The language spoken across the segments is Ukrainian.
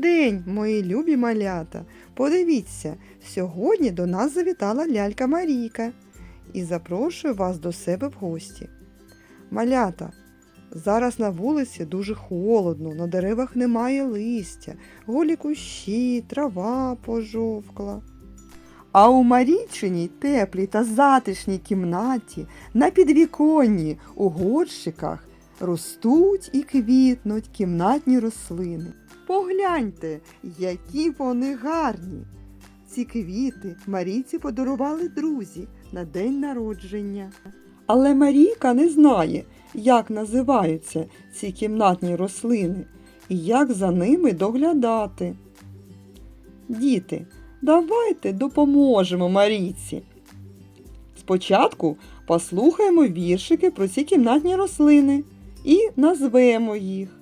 день, мої любі малята! Подивіться, сьогодні до нас завітала лялька Марійка і запрошую вас до себе в гості. Малята, зараз на вулиці дуже холодно, на деревах немає листя, голі кущі, трава пожовкла. А у Марійчиній теплій та затишній кімнаті на підвіконні у горщиках ростуть і квітнуть кімнатні рослини. Погляньте, які вони гарні. Ці квіти Марійці подарували друзі на день народження. Але Марійка не знає, як називаються ці кімнатні рослини і як за ними доглядати. Діти, давайте допоможемо Марійці. Спочатку послухаємо віршики про ці кімнатні рослини і назвемо їх.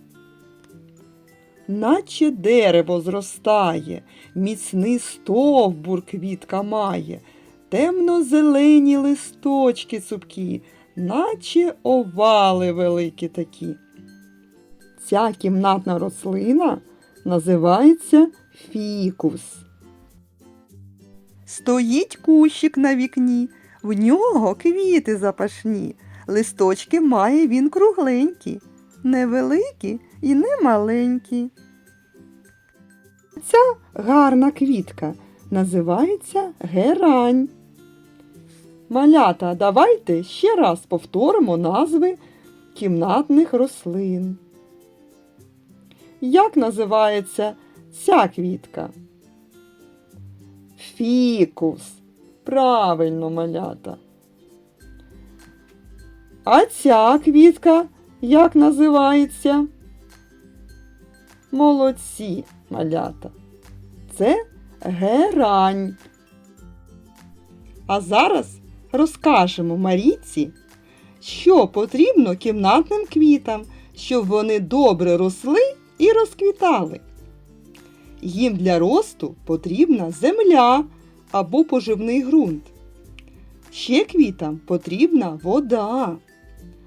Наче дерево зростає, міцний стовбур квітка має, темно-зелені листочки цупкі, наче овали великі такі. Ця кімнатна рослина називається фікус. Стоїть кущик на вікні, в нього квіти запашні, листочки має він кругленькі, невеликі і не маленькі. Ця гарна квітка називається герань. Малята, давайте ще раз повторимо назви кімнатних рослин. Як називається ця квітка? Фікус. Правильно, малята. А ця квітка як називається? Молодці, малята. Це герань. А зараз розкажемо Марійці, що потрібно кімнатним квітам, щоб вони добре росли і розквітали. Їм для росту потрібна земля або поживний ґрунт. Ще квітам потрібна вода,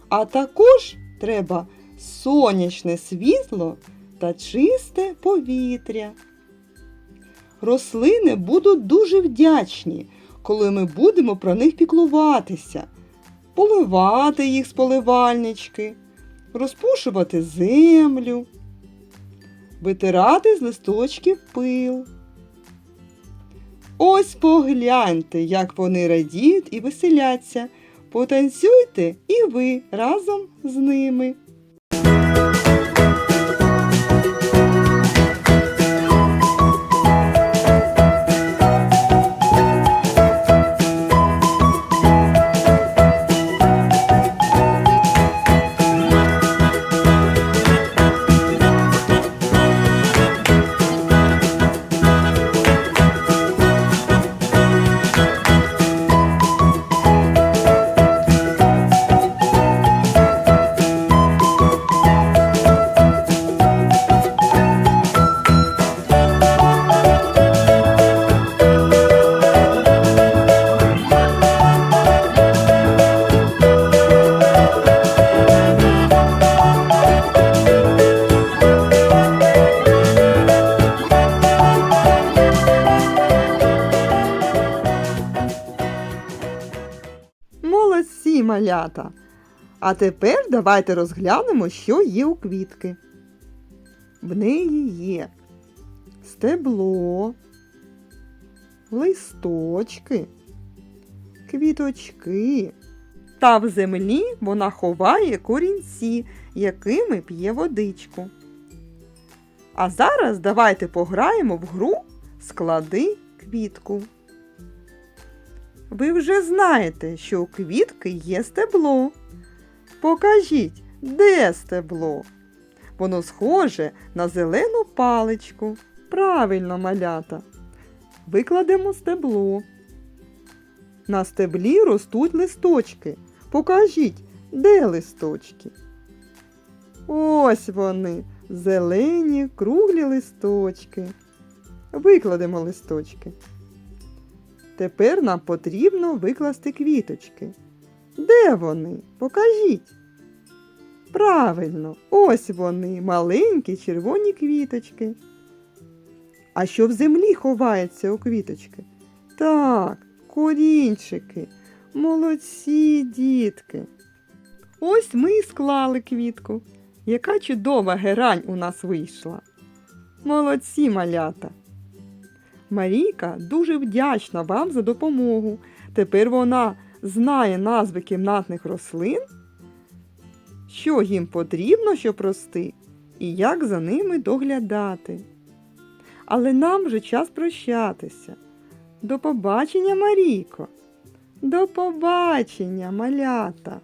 а також треба сонячне світло та чисте повітря. Рослини будуть дуже вдячні, коли ми будемо про них піклуватися, поливати їх з поливальнички, розпушувати землю, витирати з листочків пил. Ось погляньте, як вони радіють і веселяться. Потанцюйте і ви разом з ними. Малята! А тепер давайте розглянемо, що є у квітки. В неї є стебло, листочки, квіточки. Та в землі вона ховає корінці, якими п'є водичку. А зараз давайте пограємо в гру Склади квітку. Ви вже знаєте, що у квітки є стебло. Покажіть, де стебло? Воно схоже на зелену паличку. Правильно, малята. Викладемо стебло. На стеблі ростуть листочки. Покажіть, де листочки? Ось вони, зелені, круглі листочки. Викладемо листочки. Тепер нам потрібно викласти квіточки. Де вони? Покажіть. Правильно, ось вони, маленькі червоні квіточки. А що в землі ховається у квіточки? Так, корінчики. Молодці, дітки. Ось ми і склали квітку. Яка чудова герань у нас вийшла. Молодці, малята. Марійка дуже вдячна вам за допомогу. Тепер вона знає назви кімнатних рослин, що їм потрібно, щоб рости, і як за ними доглядати. Але нам вже час прощатися. До побачення, Марійко. До побачення, малята.